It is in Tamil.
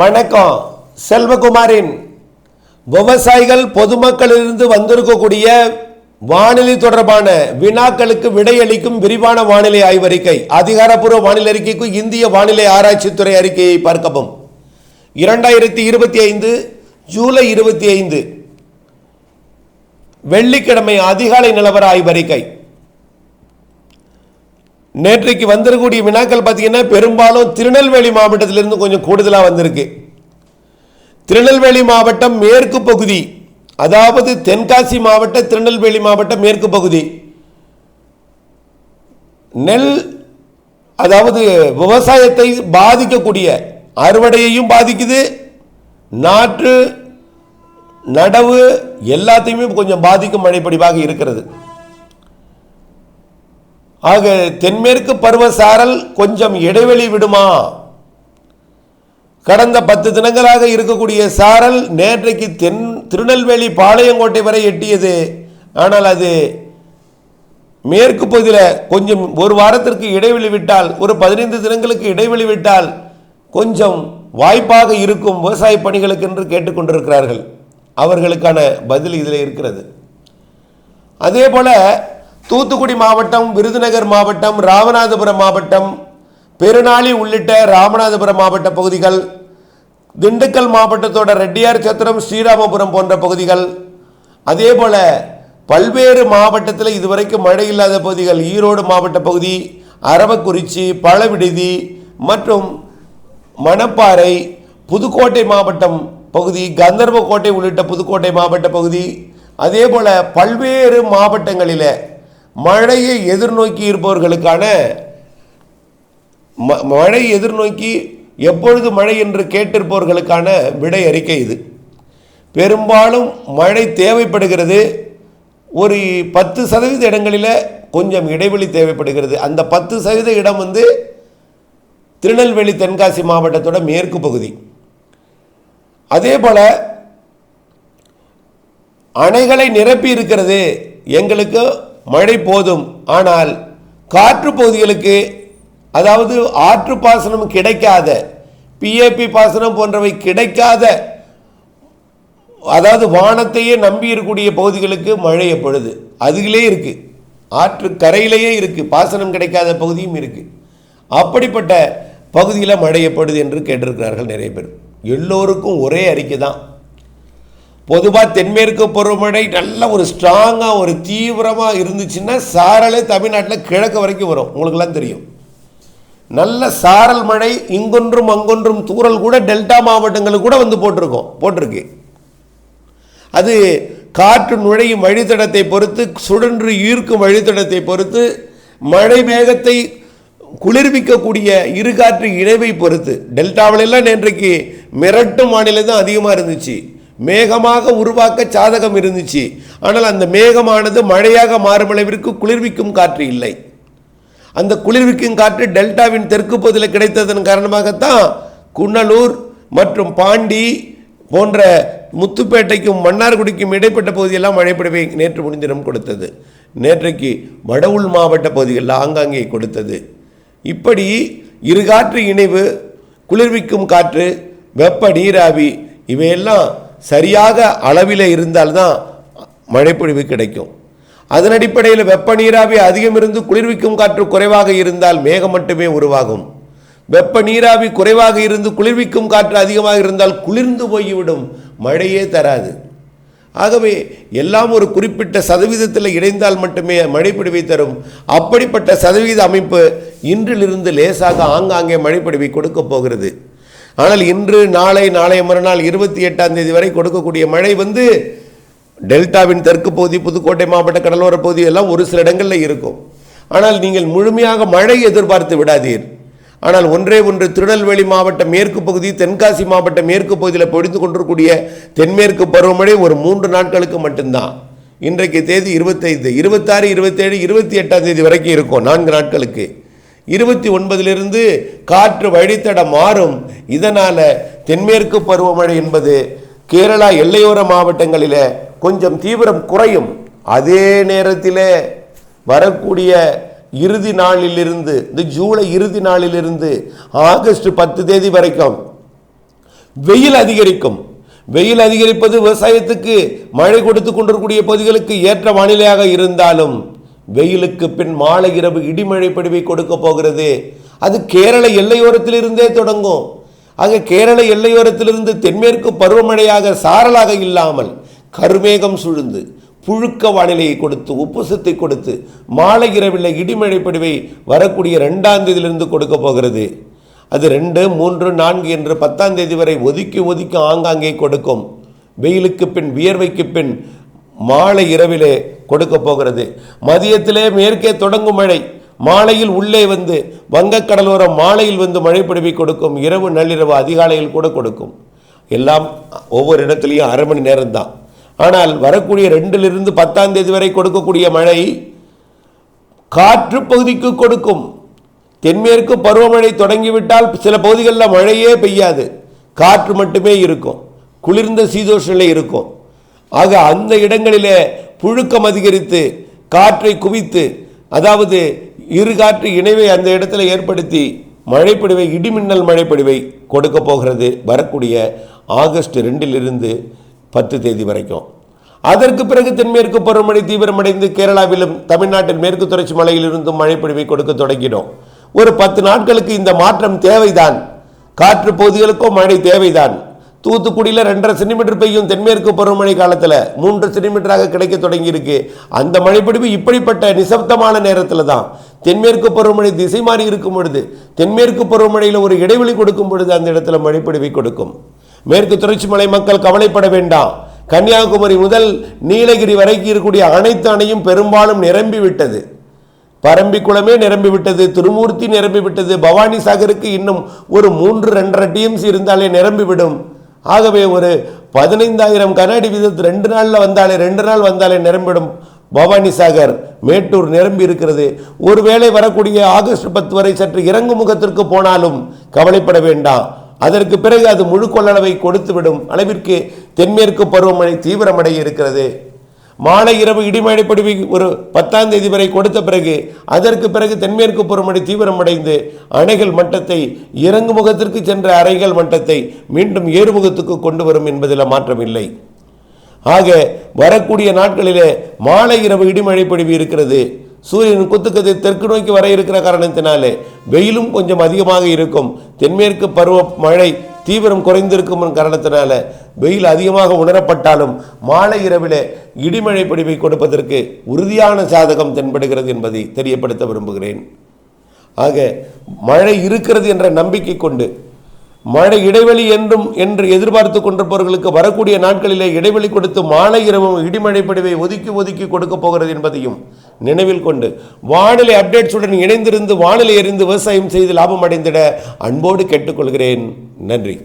வணக்கம். செல்வகுமாரின் விவசாயிகள் பொதுமக்களிலிருந்து வந்திருக்கக்கூடிய வானிலை தொடர்பான வினாக்களுக்கு விடையளிக்கும் விரிவான வானிலை ஆய்வறிக்கை அதிகாரப்பூர்வ வானிலை அறிக்கைக்கு இந்திய வானிலை ஆராய்ச்சித்துறை அறிக்கையை பார்க்கவும். இரண்டாயிரத்தி இருபத்தி ஐந்து ஜூலை இருபத்தி ஐந்து வெள்ளிக்கிழமை அதிகாலை நிலவர ஆய்வறிக்கை. நேற்றைக்கு வந்திருக்கக்கூடிய வினாக்கள் பார்த்தீங்கன்னா பெரும்பாலும் திருநெல்வேலி மாவட்டத்திலிருந்து கொஞ்சம் கூடுதலாக வந்திருக்கு. திருநெல்வேலி மாவட்டம் மேற்கு பகுதி அதாவது தென்காசி மாவட்ட திருநெல்வேலி மாவட்டம் மேற்கு பகுதி. நெல் அதாவது விவசாயத்தை பாதிக்கக்கூடிய அறுவடையையும் பாதிக்குது. நாற்று நடவு எல்லாத்தையுமே கொஞ்சம் பாதிக்கும் மழைப்படிவாக இருக்கிறது. ஆக தென்மேற்கு பருவசாரல் கொஞ்சம் இடைவெளி விடுமா? கடந்த பத்து தினங்களாக இருக்கக்கூடிய சாரல் நேற்றைக்கு தென் திருநெல்வேலி பாளையங்கோட்டை வரை எட்டியது. ஆனால் அது மேற்கு பகுதியில் கொஞ்சம் ஒரு வாரத்திற்கு இடைவெளி விட்டால் ஒரு பதினைந்து தினங்களுக்கு இடைவெளி விட்டால் கொஞ்சம் வாய்ப்பாக இருக்கும் விவசாய பணிகளுக்கு என்று கேட்டுக்கொண்டிருக்கிறார்கள் அவர்களுக்கான பதில் இதில் இருக்கிறது. அதே போல தூத்துக்குடி மாவட்டம் விருதுநகர் மாவட்டம் ராமநாதபுரம் மாவட்டம் பெருநாளி உள்ளிட்ட ராமநாதபுரம் மாவட்ட பகுதிகள் திண்டுக்கல் மாவட்டத்தோட ரெட்டியார் சத்திரம் ஸ்ரீராமபுரம் போன்ற பகுதிகள். அதே போல பல்வேறு மாவட்டத்தில் இதுவரைக்கும் மழை இல்லாத பகுதிகள் ஈரோடு மாவட்ட பகுதி அரவக்குறிச்சி பழவிடுதி மற்றும் மணப்பாறை புதுக்கோட்டை மாவட்டம் பகுதி கந்தர்வக்கோட்டை உள்ளிட்ட புதுக்கோட்டை மாவட்ட பகுதி. அதே போல பல்வேறு மாவட்டங்களில் மழையை எதிர்நோக்கி இருப்பவர்களுக்கான ம- மழை எதிர்நோக்கி எப்பொழுது மழை என்று கேட்டிருப்பவர்களுக்கான விடை அறிக்கை இது. பெரும்பாலும் மழை தேவைப்படுகிறது. ஒரு பத்து சதவீத இடங்களில் கொஞ்சம் இடைவெளி தேவைப்படுகிறது. அந்த பத்து சதவீத இடம் வந்து திருநெல்வேலி தென்காசி மாவட்டத்தோட மேற்கு பகுதி. அதே போல் அணைகளை நிரப்பி இருக்கிறது எங்களுக்கு மழை போதும். ஆனால் காற்று பகுதிகளுக்கு அதாவது ஆற்று பாசனம் கிடைக்காத பிஏபி பாசனம் போன்றவை கிடைக்காத அதாவது வானத்தையே நம்பி இருக்கக்கூடிய பகுதிகளுக்கு மழை எப்பொழுது? அதுகளே இருக்கு. ஆற்று கரையிலேயே இருக்கு. பாசனம் கிடைக்காத பகுதியும் இருக்கு. அப்படிப்பட்ட பகுதியில் மழை எப்பொழுது என்று கேட்டிருக்கிறார்கள் நிறைய பேர். எல்லோருக்கும் ஒரே அறிக்கை தான். பொதுவாக தென்மேற்கு பருவமழை நல்ல ஒரு ஸ்ட்ராங்காக ஒரு தீவிரமாக இருந்துச்சுன்னா சாரலே தமிழ்நாட்டில் கிழக்கு வரைக்கும் வரும். உங்களுக்குலாம் தெரியும். நல்ல சாரல் மழை இங்கொன்றும் அங்கொன்றும் தூரல் கூட டெல்டா மாவட்டங்களுக்கு கூட வந்து போட்டிருக்கோம் போட்டிருக்கு. அது காற்று நுழையும் வழித்தடத்தை பொறுத்து சுழன்று ஈர்க்கும் வழித்தடத்தை பொறுத்து மழை மேகத்தை குளிர்விக்கக்கூடிய இருகாற்று இணைவை பொறுத்து டெல்டாவிலெல்லாம் நேற்றைக்கு மிரட்டும் வானிலை தான் அதிகமாக இருந்துச்சு. மேகமாக உருவாக்க சாதகம் இருந்துச்சு. ஆனால் அந்த மேகமானது மழையாக மாறும் அளவிற்கு குளிர்விக்கும் காற்று இல்லை. அந்த குளிர்விக்கும் காற்று டெல்டாவின் தெற்கு பகுதியில் கிடைத்ததன் காரணமாகத்தான் குன்னலூர் மற்றும் பாண்டி போன்ற முத்துப்பேட்டைக்கும் மன்னார்குடிக்கும் இடைப்பட்ட பகுதியெல்லாம் மழைப்பொழிவை நேற்று முடிந்தினம் கொடுத்தது. நேற்றைக்கு வடவுள் மாவட்ட பகுதிகளில் ஆங்காங்கே கொடுத்தது. இப்படி இருகாற்று இணைவு குளிர்விக்கும் காற்று வெப்ப நீராவி இவையெல்லாம் சரியாக அளவில் இருந்தால்தான் மழைப்பொழிவு கிடைக்கும். அதன் அடிப்படையில் வெப்ப நீராவி அதிகம் இருந்து குளிர்விக்கும் காற்று குறைவாக இருந்தால் மேகம் மட்டுமே உருவாகும். வெப்ப நீராவி குறைவாக இருந்து குளிர்விக்கும் காற்று அதிகமாக இருந்தால் குளிர்ந்து போய்விடும். மழையே தராது. ஆகவே எல்லாம் ஒரு குறிப்பிட்ட சதவீதத்தில் இணைந்தால் மட்டுமே மழைப்பிடிவை தரும். அப்படிப்பட்ட சதவீத அமைப்பு இன்றிலிருந்து லேசாக ஆங்காங்கே மழைப்பிடிவை கொடுக்க போகிறது. ஆனால் இன்று நாளை நாளைய மறுநாள் இருபத்தி எட்டாம் தேதி வரை கொடுக்கக்கூடிய மழை வந்து டெல்டாவின் தெற்கு பகுதி புதுக்கோட்டை மாவட்ட கடலோர பகுதி எல்லாம் ஒரு சில இடங்களில் இருக்கும். ஆனால் நீங்கள் முழுமையாக மழை எதிர்பார்த்து விடாதீர். ஆனால் ஒன்றே ஒன்று திருநெல்வேலி மாவட்ட மேற்கு பகுதி தென்காசி மாவட்ட மேற்கு பகுதியில் பொழிந்து கொண்டிருக்கூடிய தென்மேற்கு பருவமழை ஒரு மூன்று நாட்களுக்கு மட்டும்தான். இன்றைக்கு தேதி இருபத்தைந்து இருபத்தாறு இருபத்தேழு இருபத்தி எட்டாம் தேதி வரைக்கும் இருக்கும் நான்கு நாட்களுக்கு. இருபத்தி ஒன்பதிலிருந்து காற்று வழித்தடம் மாறும். இதனால் தென்மேற்கு பருவமழை என்பது கேரளா எல்லையோர மாவட்டங்களில் கொஞ்சம் தீவிரம் குறையும். அதே நேரத்தில் வரக்கூடிய இறுதி நாளிலிருந்து இந்த ஜூலை இறுதி நாளிலிருந்து ஆகஸ்ட் பத்து தேதி வரைக்கும் வெயில் அதிகரிக்கும். வெயில் அதிகரிப்பது விவசாயத்துக்கு மழை கொடுத்து கொண்டிருக்கக்கூடிய பகுதிகளுக்கு ஏற்ற வானிலையாக இருந்தாலும் வெயிலுக்கு பின் மாலை இரவு இடிமழை படிவை கொடுக்க போகிறது. அது கேரள எல்லையோரத்திலிருந்தே தொடங்கும். ஆக கேரள எல்லையோரத்திலிருந்து தென்மேற்கு பருவமழையாக சாரலாக இல்லாமல் கருமேகம் சுழுந்து புழுக்க வானிலையை கொடுத்து உப்புசத்தை கொடுத்து மாலை இரவில் இடிமழை படிவை வரக்கூடிய ரெண்டாம் தேதியிலிருந்து கொடுக்க போகிறது. அது ரெண்டு மூன்று நான்கு என்று பத்தாம் தேதி வரை ஒதுக்கி ஒதுக்கி ஆங்காங்கே கொடுக்கும். வெயிலுக்கு பின் வியர்வைக்கு பின் மாலை இரவிலே கொடுக்க போகிறது. மதியத்திலே மேற்கே தொடங்கும் மழை. மாலையில் உள்ளே வந்து வங்கக்கடலோரம் மாலையில் வந்து மழை பொழிவை கொடுக்கும். இரவு நள்ளிரவு அதிகாலையில் கூட கொடுக்கும். எல்லாம் ஒவ்வொரு இடத்துலையும் அரை மணி நேரம்தான். ஆனால் வரக்கூடிய ரெண்டிலிருந்து பத்தாம் தேதி வரை கொடுக்கக்கூடிய மழை காற்று பகுதிக்கு கொடுக்கும். தென்மேற்கு பருவமழை தொடங்கிவிட்டால் சில பகுதிகளில் மழையே பெய்யாது. காற்று மட்டுமே இருக்கும். குளிர்ந்த சீதோஷ நிலை இருக்கும். ஆக அந்த இடங்களிலே புழுக்கம் அதிகரித்து காற்றை குவித்து அதாவது இரு காற்று இணைவை அந்த இடத்துல ஏற்படுத்தி மழைப்பொழிவை இடிமின்னல் மழைப்பொழிவை கொடுக்க போகிறது வரக்கூடிய ஆகஸ்ட் ரெண்டிலிருந்து பத்து தேதி வரைக்கும். அதற்கு பிறகு தென்மேற்கு பருவமழை தீவிரமடைந்து கேரளாவிலும் தமிழ்நாட்டின் மேற்கு தொடர்ச்சி மலையிலிருந்தும் மழைப்பொழிவை கொடுக்க தொடங்கிடும் ஒரு பத்து நாட்களுக்கு இந்த மாற்றம் தேவைதான். காற்று பகுதிகளுக்கும் மழை தேவைதான். தூத்துக்குடியில் ரெண்டரை சென்டிமீட்டர் பெய்யும் தென்மேற்கு பருவமழை காலத்தில் மூன்று சென்டிமீட்டராக கிடைக்க தொடங்கியிருக்கு. அந்த மழைப்பிடிப்பு இப்படிப்பட்ட நிசப்தமான நேரத்தில் தான் தென்மேற்கு பருவமழை திசை மாறி இருக்கும் பொழுது தென்மேற்கு பருவமழையில் ஒரு இடைவெளி கொடுக்கும் பொழுது அந்த இடத்துல மழைப்பிடிவை கொடுக்கும். மேற்கு தொடர்ச்சி மலை மக்கள் கவலைப்பட வேண்டாம். கன்னியாகுமரி முதல் நீலகிரி வரைக்கும் இருக்கக்கூடிய அனைத்து அணையும் பெரும்பாலும் நிரம்பி விட்டது. பரம்பிக்குளமே நிரம்பி விட்டது திருமூர்த்தி நிரம்பிவிட்டது பவானி சாகருக்கு இன்னும் ஒரு மூன்று ரெண்டரை டிஎம்சி இருந்தாலே நிரம்பிவிடும். ஆகவே ஒரு பதினைந்தாயிரம் கனஅடி வீதத்து ரெண்டு நாளில் வந்தாலே ரெண்டு நாள் வந்தாலே நிரம்பிடும். பவானி சாகர் மேட்டூர் நிரம்பி இருக்கிறது. ஒருவேளை வரக்கூடிய ஆகஸ்ட் பத்து வரை சற்று இறங்கு முகத்திற்கு போனாலும் கவலைப்பட வேண்டாம். அதற்கு பிறகு அது முழு கொள்ளளவை கொடுத்துவிடும். அளவிற்கு தென்மேற்கு பருவமழை தீவிரமடைய இருக்கிறது. மாலை இரவு இடிமழை ஒரு பத்தாம் தேதி வரை கொடுத்த பிறகு அதற்கு பிறகு தென்மேற்கு பருவமழை தீவிரமடைந்து அணைகள் மட்டத்தை இறங்கு முகத்திற்கு சென்ற அறைகள் மட்டத்தை மீண்டும் ஏறுமுகத்துக்கு கொண்டு வரும் என்பதில் மாற்றமில்லை. ஆக வரக்கூடிய நாட்களிலே மாலை இரவு இடிமழை பொழிவு இருக்கிறது. சூரியன் குத்துக்கதை தெற்கு நோக்கி வர இருக்கிற காரணத்தினாலே வெயிலும் கொஞ்சம் அதிகமாக இருக்கும். தென்மேற்கு பருவ மழை தீவிரம் குறைந்திருக்கும் காரணத்தினால வெயில் அதிகமாக உணரப்பட்டாலும் மாலை இரவிலே இடிமழை பொழிவை கொடுப்பதற்கு உறுதியான சாதகம் தென்படுகிறது என்பதை தெரியப்படுத்த விரும்புகிறேன். ஆக மழை இருக்கிறது என்ற நம்பிக்கை கொண்டு மழை இடைவெளி என்றும் என்று எதிர்பார்த்து கொண்டிருப்பவர்களுக்கு வரக்கூடிய நாட்களிலே இடைவெளி கொடுத்து மாலை இரவும் இடிமழை பொழிவை ஒதுக்கி ஒதுக்கி கொடுக்க போகிறது என்பதையும் நினைவில் கொண்டு வானிலை அப்டேட்ஸுடன் இணைந்திருந்து வானிலை எறிந்து விவசாயம் செய்து லாபம் அடைந்திட அன்போடு கேட்டுக்கொள்கிறேன். நன்றி